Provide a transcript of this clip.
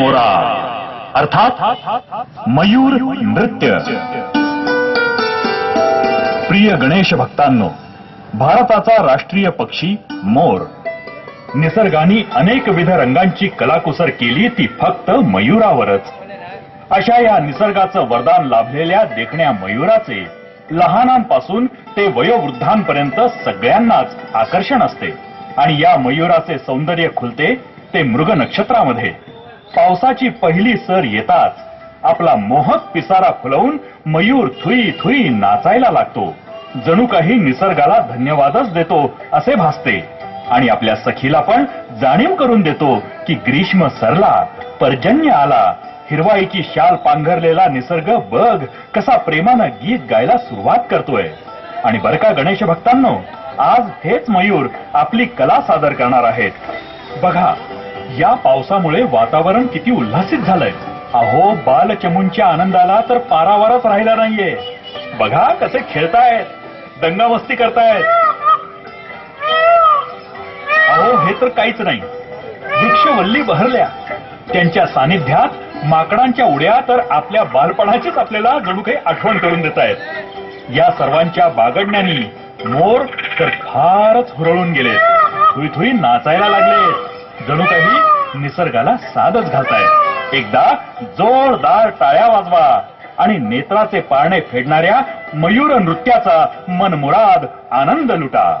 मोरा. अर्थात मयूर नृत्य. प्रिय गणेश भक्तांनो भारताचा राष्ट्रीय पक्षी मोर. निसर्गाने अनेक विध रंगांची कलाकुसर केली ती फक्त मयुरावरच. अशा या निसर्गाचं वरदान लाभलेल्या देखण्या मयुराचे लहानांपासून ते वयोवृद्धांपर्यंत सगळ्यांनाच आकर्षण असते. आणि या मयुराचे सौंदर्य खुलते ते मृग नक्षत्रामध्ये. पावसाची पहिली सर येताच आपला मोहक पिसारा फुलवून मयूर थुई थुई नाचायला लागतो. जणू काही निसर्गाला धन्यवादच देतो असे भासते. आणि आपल्या सखीला पण जाणीव करून देतो की ग्रीष्म सरला पर्जन्य आला. हिरवाईची शाल पांघरलेला निसर्ग बघ कसा प्रेमानं गीत गायला सुरुवात करतोय. आणि बर का गणेश भक्तांनो आज हेच मयूर आपली कला सादर करणार आहेत. बघा या पावसामुळे वातावरण किती उल्हासित झालंय. अहो बालचमूंच्या आनंदाला तर पारावरच राहिला नाहीये. बघा कसे खेळतायत दंगामस्ती करतायत. अहो हे तर काहीच नाही. वृक्षवल्ली बहरल्या. त्यांच्या सानिध्यात माकडांच्या उड्या तर आपल्या बालपणाचीच आपल्याला जणू काही आठवण करून देत आहेत या सर्वांच्या बागडण्यानी मोर तर फारच हुरळून गेले थुई थुई नाचायला लागले जणू काही निसर्गाला साधच घालतायत. एकदा जोरदार टाळ्या वाजवा आणि नेत्राचे पारणे फेडणाऱ्या मयूर नृत्याचा मनमुराद आनंद लुटा.